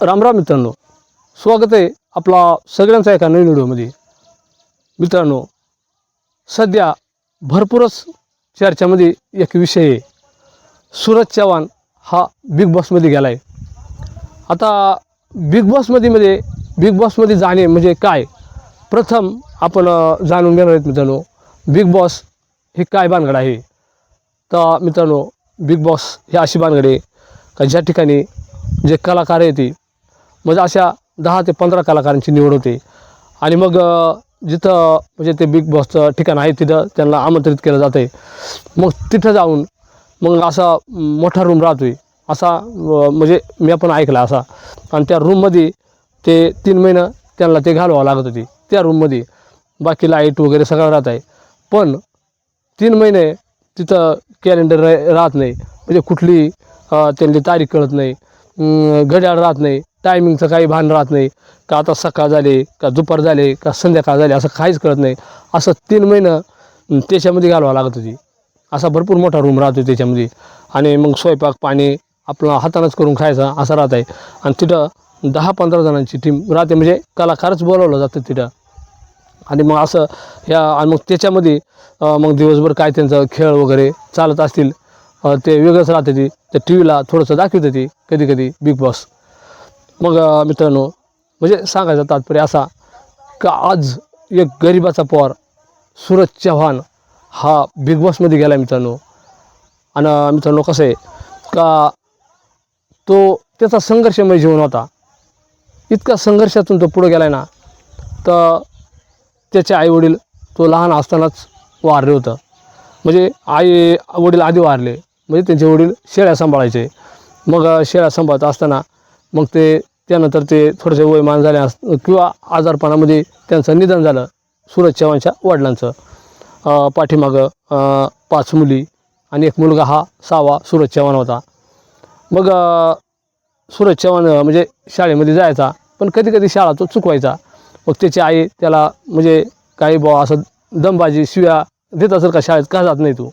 रामराम मित्रांनो. स्वागत आहे आपला सगळ्यांचा एका नवीन व्हिडिओमध्ये. मित्रांनो सध्या भरपूरच चर्चामध्ये एक विषय आहे. सूरज चव्हाण हा बिग बॉसमध्ये गेला आहे आता बिग बॉसमध्ये मध्ये बिग बॉसमध्ये जाणे म्हणजे काय? प्रथम आपण जाणून घेणार आहेत मित्रांनो बिग बॉस हे काय भानगड आहे? तर मित्रांनो बिग बॉस हे अशी भानगड आहे का ज्या ठिकाणी जे कलाकार आहे ती म्हणजे अशा दहा ते पंधरा कलाकारांची निवड होते. आणि मग जिथं म्हणजे ते बिग बॉसचं ठिकाण आहे तिथं त्यांना आमंत्रित केलं जातं आहे मग तिथं जाऊन मग असा मोठा रूम राहतो आहे असा म्हणजे मी पण ऐकला असा. आणि त्या रूममध्ये ते तीन महिनं त्यांना ते घालवावं लागत होती. त्या रूममध्ये बाकी लाइट वगैरे सगळं राहत आहे. पण तीन महिने तिथं कॅलेंडर राहत नाही. म्हणजे कुठली त्यांची तारीख कळत नाही. घड्याळ राहत नाही. टायमिंगचं काही भान राहत नाही. का आता सकाळ झाले का दुपार झाले का संध्याकाळ झाले असं काहीच कळत नाही. असं तीन महिनं त्याच्यामध्ये घालवा लागत होती. असा भरपूर मोठा रूम राहतो त्याच्यामध्ये. आणि मग स्वयंपाक पाणी आपलं हातानंच करून खायचा असं राहत आहे. आणि तिथं दहा पंधरा जणांची टीम राहते. म्हणजे कलाकारच बोलावलं जातं तिथं. आणि मग असं ह्या आणि मग त्याच्यामध्ये मग दिवसभर काय त्यांचं खेळ वगैरे चालत असतील ते वेगळंच राहते ती त्या टी व्हीला थोडंसं दाखवते ती कधी कधी बिग बॉस मग मित्रांनो म्हणजे सांगायचं तात्पर्य असा का आज एक गरिबाचा पोर सूरज चव्हाण हा बिग बॉसमध्ये गेला मित्रांनो. आणि मित्रांनो कसं आहे का तो त्याचा संघर्षमय जीवन होता. इतका संघर्षातून तो पुढे गेला आहे ना तर त्याचे आईवडील तो लहान असतानाच वारले होतं. म्हणजे आई वडील आधी वारले म्हणजे त्यांचे वडील शेळ्या सांभाळायचे. मग शेळ्या सांभाळत असताना मग ते त्यानंतर ते थोडेसे वयमान झाले अस किंवा आजारपणामध्ये त्यांचं निधन झालं सूरज चव्हाणच्या वडिलांचं. पाठीमागं पाच मुली आणि एक मुलगा हा सहावा सूरज चव्हाण होता. मग सूरज चव्हाण म्हणजे शाळेमध्ये जायचा पण कधी कधी शाळा तो चुकवायचा. मग त्याची आई त्याला म्हणजे काही बुवा असं दमबाजी शिव्या देत असेल का शाळेत का जात नाही तू?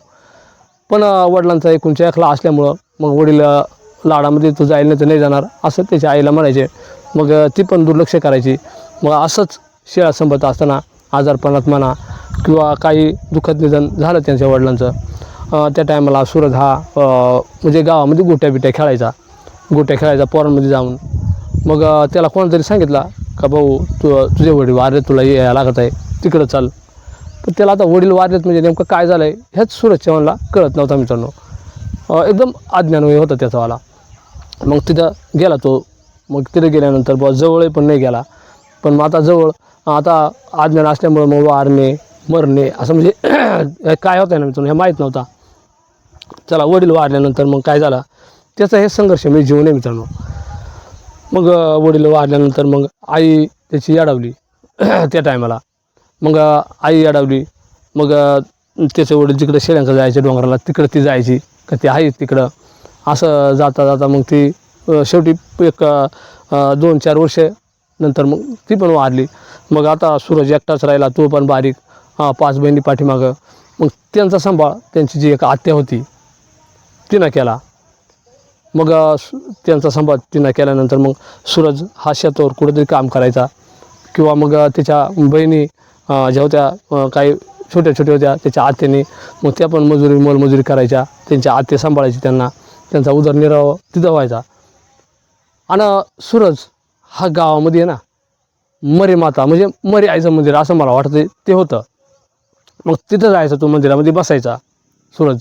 पण वडिलांचा एकूणच्या एकला असल्यामुळं मग वडील लाडामध्ये तू जाईल नाही तर नाही जाणार असं त्याच्या आईला म्हणायचे. मग ती पण दुर्लक्ष करायची. मग असंच शेळा संपत असताना आजारपणात म्हणा किंवा काही दुःखद निधन झालं त्यांच्या वडिलांचं त्या टायमाला सूरज हा म्हणजे गावामध्ये गोट्या बिट्या खेळायचा. गोट्या खेळायचा पोरांमध्ये जाऊन. मग त्याला कोणतरी सांगितला का भाऊ तू तुझे वडील वारले तुला यायला लागत आहे. तिकडं चाल. पण त्याला आता वडील वारलेत म्हणजे नेमकं काय झालं आहे ह्याच सूरज मनाला कळत नव्हता मित्रांनो. एकदम अज्ञानमय होता त्याचावाला मग तिथं गेला तो. मग तिथं गेल्यानंतर बुवा जवळ पण नाही गेला. पण मग आता जवळ आता अज्ञान असल्यामुळं मग वारणे मरणे असं म्हणजे काय होतं ना मित्रांनो हे माहीत नव्हता. चला वडील वारल्यानंतर मग काय झालं? त्याचा हे संघर्ष मी जीवन आहे मित्रांनो. मग वडील वारल्यानंतर मग आई त्याची अडवली त्या टायमाला मग आई अडवली. मग त्याचे वडील जिकडं शेळ्यांकडे जायचे डोंगराला तिकडं ती जायची. का ते आहे तिकडं. असं जाता जाता मग ती शेवटी एक दोन चार वर्ष नंतर मग ती पण वारली मग आता सूरज एकटाच राहिला तो पण बारीक हां पाच बहिणी पाठीमागं. मग त्यांचा सांभाळ त्यांची जी एक आत्या होती तिनं केला. मग सु- त्यांचा सांभाळ तिनं केल्यानंतर मग सूरज हा शेतावर कुठेतरी काम करायचा. किंवा मग त्याच्या बहिणी ज्या होत्या काही छोट्या छोट्या होत्या. त्याच्या आत्याने मग त्या पण मजुरी मोलमजुरी करायच्या. त्यांच्या आत्या सांभाळायची त्यांना. त्यांचा उदरनिर्वाह तिथं व्हायचा. आणि सूरज हा गावामध्ये आहे ना मरे माता म्हणजे मरे आईचं मंदिर असं मला वाटतं ते होतं. मग तिथं जायचं तो मंदिरामध्ये बसायचा सूरज.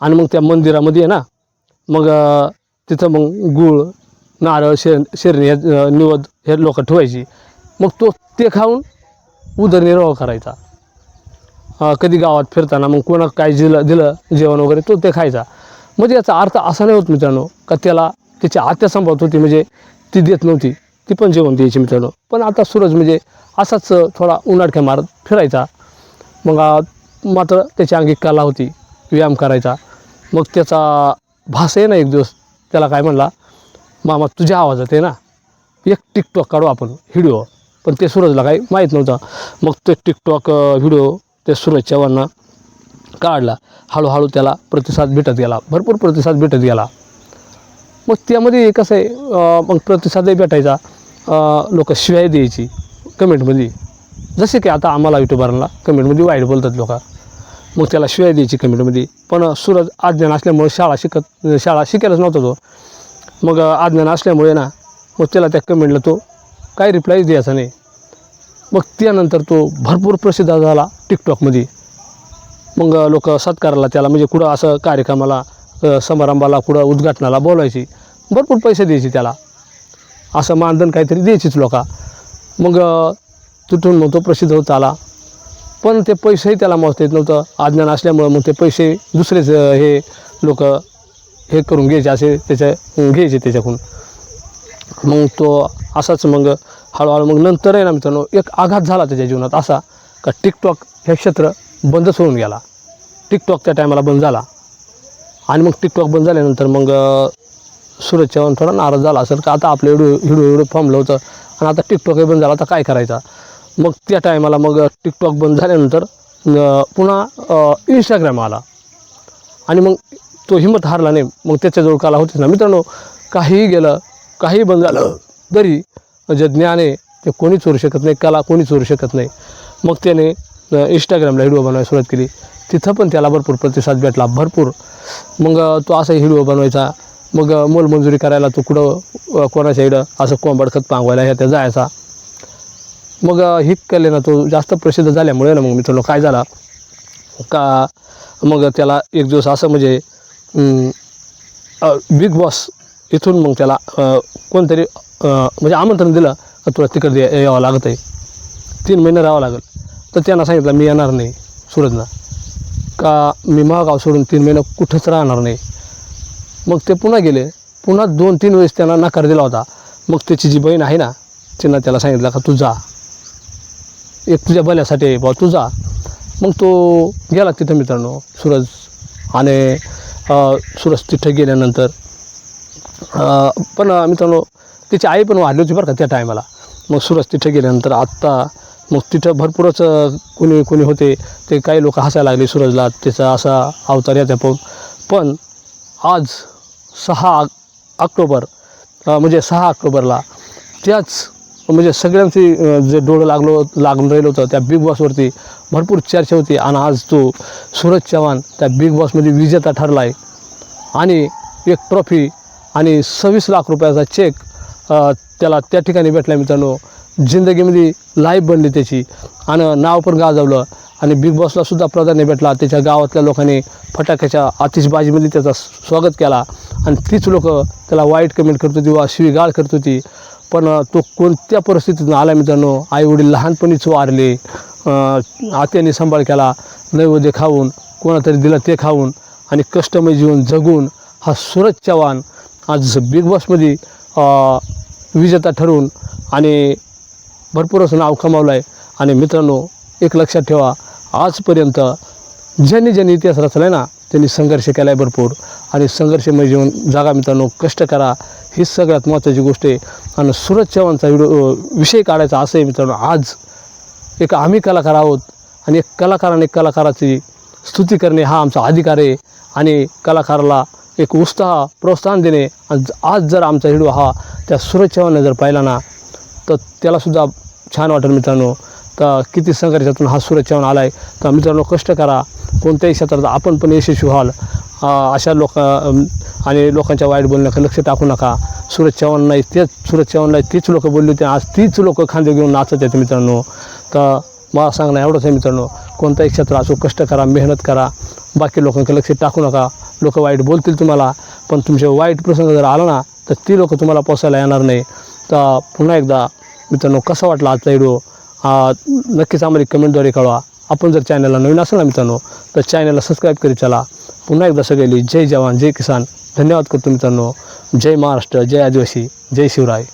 आणि मग त्या मंदिरामध्ये आहे ना मग तिथं मग गूळ नारळ शेर शेरणी हे निवद हे लोक ठेवायची. मग तो ते खाऊन उदरनिर्वाह करायचा. कधी गावात फिरताना मग कोणा काय दिलं दिलं जेवण वगैरे तो ते खायचा. म्हणजे याचा अर्थ असा नाही होत मित्रांनो का त्याला त्याची आत्या सांभाळत होती म्हणजे ती देत नव्हती ती पण जेवण द्यायची मित्रांनो. पण आता सूरज म्हणजे असाच थोडा उन्हाडक्या मारत फिरायचा. मग मात्र त्याची अंगी कला होती व्यायाम करायचा. मग त्याचा भास आहे ना एक दिवस त्याला काय म्हणला मामा तुझ्या आवाजात आहे ना एक टिकटॉक काढू आपण व्हिडिओ. पण ते सूरजला काही माहीत नव्हतं. मग ते टिकटॉक व्हिडिओ ते सूरज चव्हाणनं काढला. हळूहळू त्याला प्रतिसाद भेटत गेला. भरपूर प्रतिसाद भेटत गेला. मग त्यामध्ये कसं आहे मग प्रतिसादही भेटायचा. लोक शिवाय द्यायची कमेंटमध्ये. जसे की आता आम्हाला युट्यूबरला कमेंटमध्ये वाईट बोलतात लोक. मग त्याला शिवाय द्यायची कमेंटमध्ये. पण सूरज अज्ञान असल्यामुळे शाळा शिकत शाळा शिकायलाच नव्हता तो. मग अज्ञान असल्यामुळे ना मग त्याला त्या कमेंटला तो काही रिप्लाय द्यायचा नाही. मग त्यानंतर तो भरपूर प्रसिद्ध झाला टिकटॉकमध्ये. मग लोक सत्काराला त्याला म्हणजे कुठं असं कार्यक्रमाला समारंभाला कुठं उद्घाटनाला बोलायची. भरपूर पैसे द्यायचे त्याला. असं मानधन काहीतरी द्यायचीच लोका. मग तिथून मग तो प्रसिद्ध होत आला. पण ते पैसेही त्याला मोजता येत नव्हतं. अज्ञान असल्यामुळं मग ते पैसे दुसरेच हे लोक हे करून घ्यायचे असे त्याच्या घ्यायचे त्याच्याकडून. मग तो असाच मग हळूहळू मग नंतर आहे ना मित्रांनो एक आघात झाला त्याच्या जीवनात असा का टिकटॉक हे क्षेत्र बंदच होऊन गेला. टिकटॉक त्या टायमाला बंद झाला. आणि मग टिकटॉक बंद झाल्यानंतर मग अ, सूरज चव्हाण थोडा नाराज झाला असेल का आता आपलं एवढं हिडू हिडू फॉर्मलं होतं आणि आता टिकटॉकही बंद झाला आता काय करायचा? मग त्या टायमाला मग टिकटॉक बंद झाल्यानंतर पुन्हा इंस्टाग्राम आला. आणि मग तो हिंमत हारला नाही. मग त्याच्याजवळ कला होतीच ना. मित्रांनो काहीही गेलं काहीही बंद झालं तरी जे ज्ञान आहे ते कोणी चोरू शकत नाही कला कोणी चोरू शकत नाही. मग त्याने इंस्टाग्रामला व्हिडिओ बनवायला सुरुवात केली. तिथं पण त्याला भरपूर प्रतिसाद भेटला भरपूर. मग तो असा व्हिडिओ बनवायचा. मग मोलमजुरी करायला तो कुठं कोणाच्या इकडं असं कोंबड खत पांगवायला ह्या त्या जायचा. मग ही केले ना तो जास्त प्रसिद्ध झाल्यामुळे ना मग मित्रांनो काय झाला? का मग त्याला एक दिवस असं म्हणजे बिग बॉस इथून मग त्याला कोणतरी म्हणजे आमंत्रण दिलं का तुला तिकडे यावं लागत आहे तीन महिने राहावं लागेल. तर त्यांना सांगितलं मी येणार नाही सुरतला. का मी महागाव सोडून तीन महिने कुठंच राहणार नाही. मग ते पुन्हा गेले. पुन्हा दोन तीन वेळेस त्यांना नकार दिला होता. मग त्याची जी बहीण आहे ना तिनं त्याला सांगितलं का तू जा. एक तुझ्या भल्यासाठी आहे बा तू जा. मग तो गेला तिथं मित्रांनो सूरज. आणि सूरज तिथं गेल्यानंतर पण मित्रांनो त्याची आई पण वाढली होती बरं का त्या टायमाला मग सूरज तिथं गेल्यानंतर आत्ता मग तिथं भरपूरच कुणी कोणी कोणी होते ते काही लोक हसायला लागले सूरजला त्याचा असा अवतार याचा पाहून. पण आज सहा ऑक्टोबर म्हणजे सहा ऑक्टोबरला त्याच म्हणजे सगळ्यांची जे डोळं लागलो लागून राहिलं होतं त्या बिग बॉसवरती भरपूर चर्चा होती. आणि आज तो सूरज चव्हाण त्या बिग बॉसमध्ये विजेता ठरला आहे आणि एक ट्रॉफी आणि सव्वीस लाख रुपयाचा चेक त्याला त्या ठिकाणी भेटला मित्रांनो. जिंदगीमध्ये लाईफ बनली त्याची. आणि नाव पण गाजवलं. आणि बिग बॉसला सुद्धा प्राधान्य भेटला. त्याच्या गावातल्या लोकांनी फटाक्याच्या आतिषबाजीमध्ये त्याचा स्वागत केला. आणि तीच लोक त्याला वाईट कमेंट करत होती वा शिवीगाळ करत होती. पण तो कोणत्या परिस्थितीतून आला मित्रांनो? आईवडील लहानपणीच वारले. आत्याने सांभाळ केला. नैवेद्य खाऊन कोणातरी दिलं ते खाऊन आणि कष्टमय जीवन जगून हा सुरज चव्हाण आज बिग बॉसमध्ये विजेता ठरवून आणि भरपूर असं नाव कमावलं आहे आणि मित्रांनो एक लक्षात ठेवा आजपर्यंत ज्यांनी ज्यांनी इतिहास रचला आहे ना त्यांनी संघर्ष केला आहे भरपूर. आणि संघर्षमय म्हणजे जीवन जागा मित्रांनो कष्ट करा. ही सगळ्यात महत्त्वाची गोष्ट आहे. आणि सूरज चव्हाणचा व्हिडिओ विषय काढायचा असं आहे मित्रांनो आज एक आम्ही कलाकार आहोत. आणि एक कलाकाराने कलाकाराची स्तुती करणे हा आमचा अधिकार आहे. आणि कलाकाराला एक उत्साह प्रोत्साहन देणे. आणि आज जर आमचा व्हिडिओ हा त्या सुरक्षेवाने जर पाहिला ना तर त्यालासुद्धा छान वाटेल मित्रांनो. तर किती संघर्षातून हा सुरक्षेवान आला आहे तर मित्रांनो कष्ट करा. कोणत्याही क्षेत्रात आपण पण यशस्वी व्हाल. अशा लोक आणि लोकांच्या वाईट बोलण्याकडे लक्ष टाकू नका. सूरज चव्हाण नाही तेच सुरक्षेवान चव्हाण नाही तीच लोकं बोलली होती. आज तीच लोकं खांदे घेऊन नाचत आहेत मित्रांनो. तर मला सांगणं एवढंच आहे मित्रांनो. कोणताही क्षेत्र असो कष्ट करा मेहनत करा बाकी लोकांकडे लक्ष टाकू नका. लोक वाईट बोलतील तुम्हाला पण तुमचे वाईट प्रसंग जर आला ना तर ती लोकं तुम्हाला पोसायला येणार नाही. तर पुन्हा एकदा मित्रांनो कसा वाटला आजचा व्हिडिओ? नक्कीच आम्हाला कमेंटद्वारे कळवा. आपण जर चॅनलला नवीन असेल ना मित्रांनो तर चॅनलला सबस्क्राईब करीत चला. पुन्हा एकदा सगळी जय जवान जय किसान. धन्यवाद करतो मित्रांनो. जय महाराष्ट्र जय आदिवासी जय शिवराय.